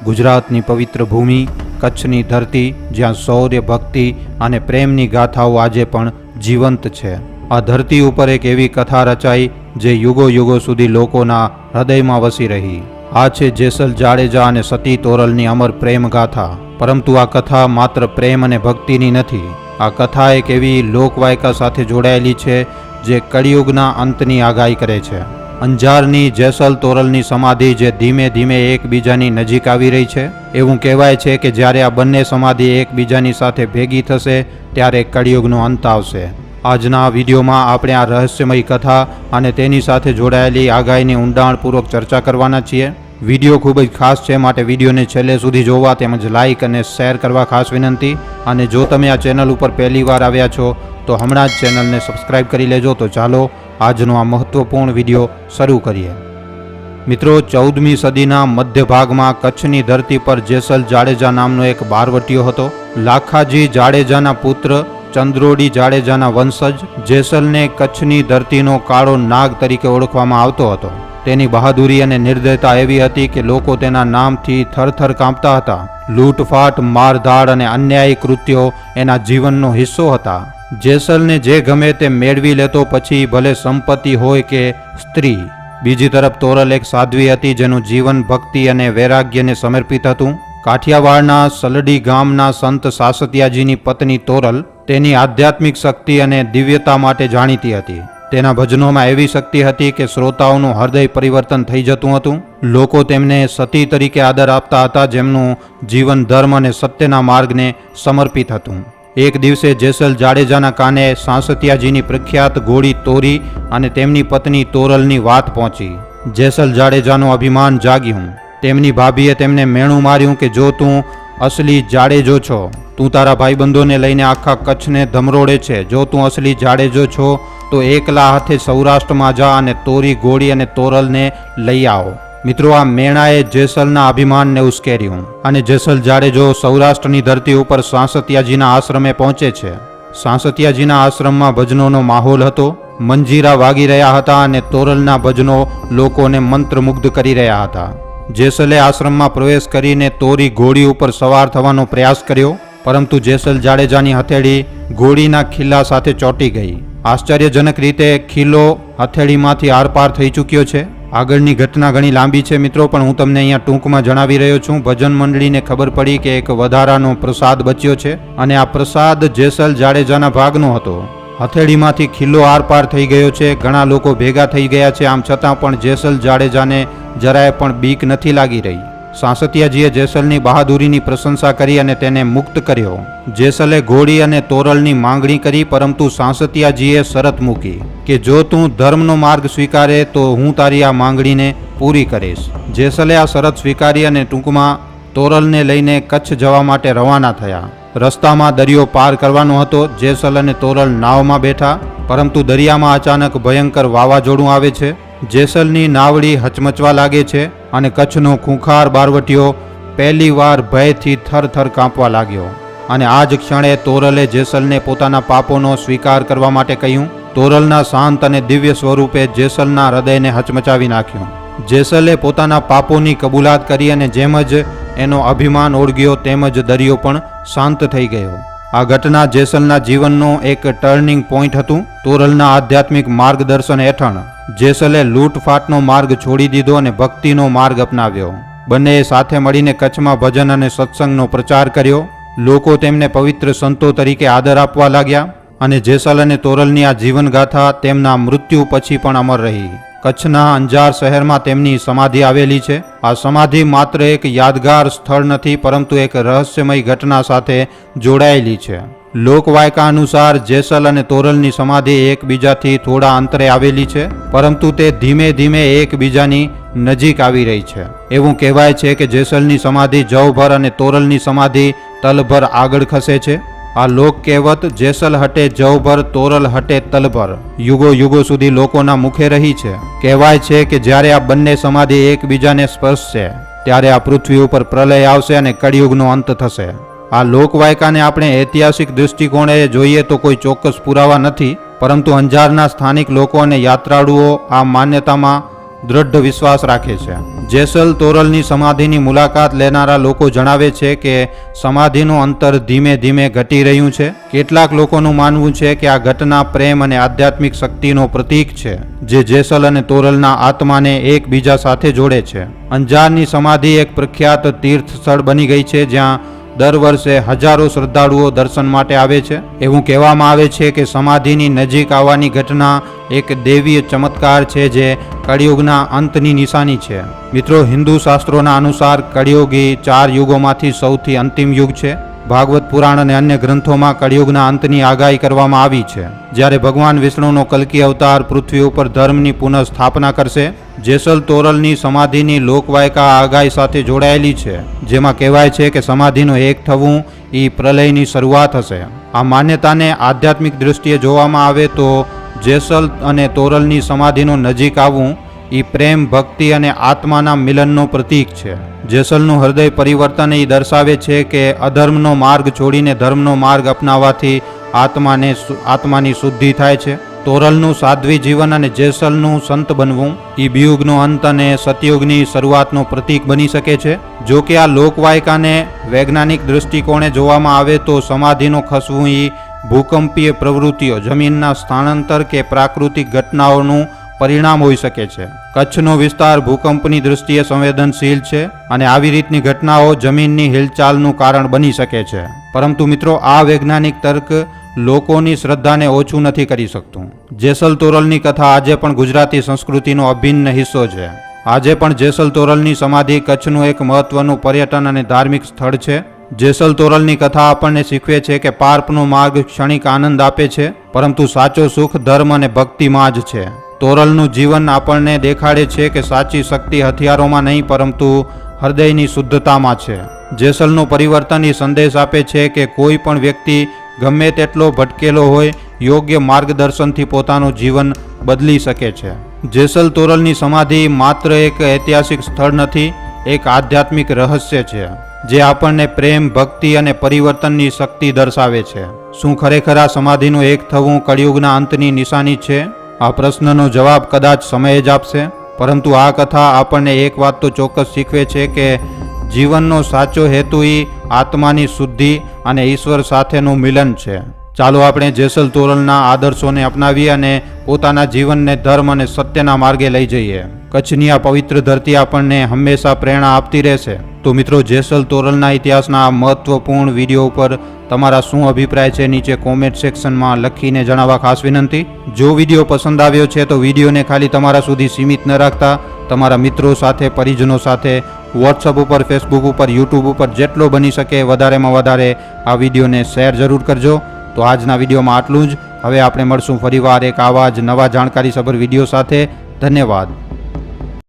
ગુજરાતની પવિત્ર ભૂમિ, કચ્છની ધરતી, જ્યાં શૌર્ય, ભક્તિ અને પ્રેમની ગાથાઓ આજે પણ જીવંત છે. આ ધરતી ઉપર એક એવી કથા રચાઈ જે યુગો યુગો સુધી લોકોના હૃદયમાં વસી રહી. આ છે જેસલ જાડેજા અને સતી તોરલની અમર પ્રેમ ગાથા. પરંતુ આ કથા માત્ર પ્રેમ અને ભક્તિની નથી. આ કથા એક એવી લોકવાયકા સાથે જોડાયેલી છે જે કળિયુગના અંતની આગાહી કરે છે. અંજારની જેસલ તોરલની સમાધિ જે ધીમે ધીમે એકબીજાની નજીક આવી રહી છે, એવું કહેવાય છે કે જ્યારે આ બંને સમાધિ એકબીજાની સાથે ભેગી થશે, ત્યારે કળિયુગનો અંત આવશે. આજના વિડીયોમાં આપણે આ રહસ્યમય કથા અને તેની સાથે જોડાયેલી આગાહીની ઊંડાણપૂર્વક ચર્ચા કરવાના છીએ. વીડિયો ખૂબ જ ખાસ છે, માટે વિડીયોને છેલ્લે સુધી જોવા તેમજ લાઇક અને શેર કરવા ખાસ વિનંતી. અને જો તમે આ ચેનલ ઉપર પહેલી વાર આવ્યા છો, તો હમણાં જ ચેનલને સબસ્ક્રાઇબ કરી લેજો. તો ચાલો આજનો આ મહત્વપૂર્ણ વીડિયો શરૂ કરીએ. મિત્રો, ચૌદમી સદીના મધ્ય ભાગમાં કચ્છની ધરતી પર જેસલ જાડેજા નામનો એક બારવટીયો હતો. લાખાજી જાડેજાના પુત્ર, ચંદ્રોડી જાડેજાના વંશજ, જેસલને કચ્છની ધરતીનો કાળો નાગ તરીકે ઓળખવામાં આવતો હતો. તેની બહાદુરી અને નિર્દયતા એવી હતી કે લોકો તેના નામથી થરથર કાંપતા હતા. લૂંટફાટ, મારધાડ અને અન્યાયી કૃત્યો એના જીવનનો હિસ્સો હતા. જેસલને જે ગમે તે મેળવી લેતો પછી ભલે સંપત્તિ હોય કે સ્ત્રી. બીજી તરફ તોરલ એક સાધ્વી હતી જેનું જીવન ભક્તિ અને વૈરાગ્યને સમર્પિત હતું. કાઠિયાવાડના સલડી ગામના સંત સાસતિયાજીની પત્ની તોરલ તેની આધ્યાત્મિક શક્તિ અને દિવ્યતા માટે જાણીતી હતી. તેના ભજનોમાં એવી શક્તિ હતી કે શ્રોતાઓનું હૃદય પરિવર્તન થઈ જતું હતું. લોકો તેમને સતી તરીકે આદર આપતા હતા જેમનું જીવન ધર્મ અને સત્યના માર્ગને સમર્પિત હતું. એક દિવસે જેસલ જાડેજાના કાને સાંસતિયાજીની પ્રખ્યાત ગોળી તોરી અને તેમની પત્ની તોરલની વાત પહોંચી. જેસલ જાડેજાનું અભિમાન જાગ્યું. તેમની ભાભીએ તેમને મેણું માર્યું કે, જો તું અસલી જાડેજો છો, તું તારા ભાઈબંધોને લઈને આખા કચ્છને ધમરોડે છે. જો તું અસલી જાડેજો છો, તો એકલા હાથે સૌરાષ્ટ્રમાં જા અને તોરી ગોળી અને તોરલને લઈ આવો. મિત્રો, આ મેણાએ જેસલના અભિમાનને ઉશ્કેર્યું અને જેસલ જાડેજો સૌરાષ્ટ્રની ધરતી ઉપર સાંસતિયાજીના આશ્રમે પહોંચે છે. સાંસતિયાજીના આશ્રમમાં ભજનોનો માહોલ હતો, મંજીરા વાગી રહ્યા હતા અને તોરલના ભજનો લોકોને મંત્રમુગ્ધ કરી રહ્યા હતા. જેસલે આશ્રમમાં પ્રવેશ કરીને તોરી ઘોડી ઉપર સવાર થવાનો પ્રયાસ કર્યો, પરંતુ જેસલ જાડેજાની હથેળી ઘોડીના ખિલ્લા સાથે ચોંટી ગઈ. આશ્ચર્યજનક રીતે ખીલ્લો હથેળીમાંથી આરપાર થઈ ચૂક્યો છે. આગળની ઘટના ઘણી લાંબી છે મિત્રો, પણ હું તમને અહીંયા ટૂંકમાં જણાવી રહ્યો છું. ભજન મંડળીને ખબર પડી કે એક વધારાનો પ્રસાદ બચ્યો છે અને આ પ્રસાદ જેસલ જાડેજાના ભાગનો હતો. હથેળીમાંથી ખીલ્લો આરપાર થઈ ગયો છે, ઘણા લોકો ભેગા થઈ ગયા છે, આમ છતાં પણ જેસલ જાડેજાને જરાય પણ બીક નથી લાગી રહી. સાંસતિયાજીએ જેસલની બહાદુરીની પ્રશંસા કરી અને તેને મુક્ત કર્યો. જેસલે ઘોડી અને તોરલની માંગણી કરી, પરંતુ સાંસતિયાજીએ શરત મૂકી કે જો તું ધર્મનો માર્ગ સ્વીકારે, તો હું તારી આ માંગણીને પૂરી કરીશ. જેસલે આ શરત સ્વીકારી અને ટૂંકમાં તોરલને લઈને કચ્છ જવા માટે રવાના થયા. રસ્તામાં દરિયો પાર કરવાનો હતો. જેસલ અને તોરલ નાવમાં બેઠા, પરંતુ દરિયામાં અચાનક ભયંકર વાવાઝોડું આવે છે. જેસલની નાવડી હચમચવા લાગે છે અને કચ્છનો ખૂંખાર બારવટીયો પહેલીવાર ભયથી થરથર કાંપવા લાગ્યો. અને આ જ ક્ષણે તોરલે જેસલને પોતાના પાપોનો સ્વીકાર કરવા માટે કહ્યું, તોરલના શાંત અને દિવ્ય સ્વરૂપે જેસલના હૃદયને હચમચાવી નાખ્યું. જેસલે પોતાના પાપોની કબૂલાત કરી અને જેમ જ એનો અભિમાન ઓળગ્યો, તેમ જ દરિયો પણ શાંત થઈ ગયો. આ ઘટના જેસલના જીવનનો એક ટર્નિંગ પોઈન્ટ હતું તોરલના આધ્યાત્મિક માર્ગદર્શન હેઠળ. જેસલે લૂંટફાટનો માર્ગ છોડી દીધો અને ભક્તિનો માર્ગ અપનાવ્યો. બંનેએ સાથે મળીને કચ્છમાં ભજન અને સત્સંગનો પ્રચાર કર્યો. લોકો તેમને પવિત્ર સંતો તરીકે આદર આપવા લાગ્યા અને જેસલ અને તોરલની આ જીવનગાથા તેમના મૃત્યુ પછી પણ અમર રહી. કચ્છના અંજાર શહેરમાં તેમની સમાધિ આવેલી છે. આ સમાધિ માત્ર એક યાદગાર સ્થળ નથી, પરંતુ એક રહસ્યમય ઘટના સાથે જોડાયેલી છે. લોકવાયકા અનુસાર જેસલ અને તોરલની સમાધિ એકબીજાથી થોડા અંતરે આવેલી છે, પરંતુ તે ધીમે ધીમે એકબીજાની નજીક આવી રહી છે. એવું કહેવાય છે કે જેસલની સમાધિ જવભર અને તોરલની સમાધિ તલભર આગળ ખસે છે. આ લોક કહેવત જેસલ હટે જવભર, તોરલ હટે તલભર. યુગો યુગો સુધી લોકોના મુખે રહી છે. કહેવાય છે કે જ્યારે આ બંને સમાધિ એકબીજાને સ્પર્શશે, ત્યારે આ પૃથ્વી ઉપર પ્રલય આવશે અને કળિયુગનો અંત થશે. આ લોકવાયકાને આપણે ઐતિહાસિક દૃષ્ટિકોણે જોઈએ તો કોઈ ચોક્કસ પુરાવા નથી, પરંતુ અંજારના સ્થાનિક લોકો અને યાત્રાળુઓ આ માન્યતામાં દ્રઢ વિશ્વાસ રાખે છે. જેસલ તોરલની સમાધિની મુલાકાત લેનારા લોકો જણાવે છે કે સમાધિનું અંતર ધીમે ધીમે ઘટી રહ્યું છે. કેટલાક લોકોનું માનવું છે કે આ ઘટના પ્રેમ અને આધ્યાત્મિક શક્તિનો પ્રતીક છે, જે જેસલ અને તોરલના આત્માને એકબીજા સાથે જોડે છે. અંજારની સમાધિ એક પ્રખ્યાત તીર્થ સ્થળ બની ગઈ છે જ્યાં દર વર્ષે હજારો શ્રદ્ધાળુઓ દર્શન માટે આવે છે. એવું કહેવામાં આવે છે કે સમાધિની નજીક આવવાની ઘટના એક દેવીય ચમત્કાર છે જે કળિયુગના અંતની નિશાની છે. મિત્રો, હિન્દુ શાસ્ત્રોના અનુસાર કળિયુગી ચાર યુગોમાંથી સૌથી અંતિમ યુગ છે. ભાગવત પુરાણ અને અન્ય ગ્રંથોમાં કળિયુગના અંતની આગાહી કરવામાં આવી છે. જ્યારે ભગવાન વિષ્ણુનો કલ્કી અવતાર પૃથ્વી ઉપર ધર્મની પુનઃ સ્થાપના કરશે, જેસલ તોરલની સમાધિની લોકવાયકા આગાહી સાથે જોડાયેલી છે, જેમાં કહેવાય છે કે સમાધિનું એક થવું એ પ્રલયની શરૂઆત હશે. આ માન્યતાને આધ્યાત્મિક દૃષ્ટિએ જોવામાં આવે તો જેસલ અને તોરલની સમાધિનું નજીક આવવું એ પ્રેમ, ભક્તિ અને આત્માના મિલનનો પ્રતીક છે. જેસલનું હૃદય પરિવર્તન એ દર્શાવે છે કે અધર્મનો માર્ગ છોડીને ધર્મનો માર્ગ અપનાવવાથી આત્માને આત્માની શુદ્ધિ થાય છે. તોરલનું સાધ્વી જીવન અને જેસલનું સંત બનવું એ બિયુગનો અંત અને સતયુગની શરૂઆતનો પ્રતીક બની શકે છે. જો કે આ લોકવાયકાને વૈજ્ઞાનિક દૃષ્ટિકોણે જોવામાં આવે તો સમાધિનો ખસવું એ ભૂકંપીય પ્રવૃત્તિઓ, જમીનના સ્થાનાંતર કે પ્રાકૃતિક ઘટનાઓનું પરિણામ હોઈ શકે છે. કચ્છનો વિસ્તાર ભૂકંપની દૃષ્ટિએ સંવેદનશીલ છે અને આવી રીતની ઘટનાઓ જમીનની હિલચાલનું કારણ બની શકે છે. પરંતુ મિત્રો, આ વૈજ્ઞાનિક તર્ક લોકોની શ્રદ્ધાને ઓછું નથી કરી શકતું. જેસલ તોરલની કથા આજે પણ ગુજરાતી સંસ્કૃતિનો અભિન્ન હિસ્સો છે. આજે પણ જેસલ તોરલની સમાધિ કચ્છનું એક મહત્વનું પર્યટન અને ધાર્મિક સ્થળ છે. જેસલ તોરલની કથા આપણને શીખવે છે કે પાર્પનો માર્ગ ક્ષણિક આનંદ આપે છે, પરંતુ સાચો સુખ, ધર્મ અને ભક્તિમાં જ છે. તોરલનું જીવન આપણને દેખાડે છે કે સાચી શક્તિ હથિયારોમાં નહીં, પરંતુ હૃદયની શુદ્ધતામાં છે. જેસલનું પરિવર્તન એ સંદેશ આપે છે કે કોઈ પણ વ્યક્તિ ગમે તેટલો ભટકેલો હોય, યોગ્ય માર્ગદર્શનથી પોતાનું જીવન બદલી શકે છે. જેસલ તોરલની સમાધિ માત્ર એક ઐતિહાસિક સ્થળ નથી, એક આધ્યાત્મિક રહસ્ય છે, જે આપણને પ્રેમ, ભક્તિ અને પરિવર્તનની શક્તિ દર્શાવે છે. શું ખરેખર આ સમાધિનું એક થવું કળિયુગના અંતની નિશાની છે? આ પ્રશ્નનો જવાબ કદાચ સમય જ આપશે. પરંતુ આ કથા આપણને એક વાત તો ચોક્કસ શીખવે છે કે જીવનનો સાચો હેતુ એ આત્માની શુદ્ધિ અને ઈશ્વર સાથેનું મિલન છે. ચાલો આપણે જેસલ તોરલના આદર્શોને અપનાવીએ અને પોતાના જીવનને ધર્મ અને સત્યના માર્ગે લઈ જઈએ. કચ્છની આ પવિત્ર ધરતી આપણને હંમેશા પ્રેરણા આપતી રહેશે. તો મિત્રો, જેસલ તોરલના ઇતિહાસના આ મહત્વપૂર્ણ વીડિયો ઉપર તમારા શું અભિપ્રાય છે, નીચે કોમેન્ટ સેક્શનમાં લખીને જણાવવા ખાસ વિનંતી. જો વીડિયો પસંદ આવ્યો છે, તો વિડીયોને ખાલી તમારા સુધી સીમિત ન રાખતા. તમારા મિત્રો સાથે, પરિજનો સાથે વોટ્સઅપ ઉપર ફેસબુક ઉપર યુટ્યુબ ઉપર જેટલો બની શકે વધારેમાં વધારે આ વિડીયોને શેર જરૂર કરજો. તો આજના વિડીયોમાં આટલું જ. હવે આપણે મળશું ફરીવાર એક આવા જ નવા જાણકારીસભર વીડિયો સાથે. ધન્યવાદ.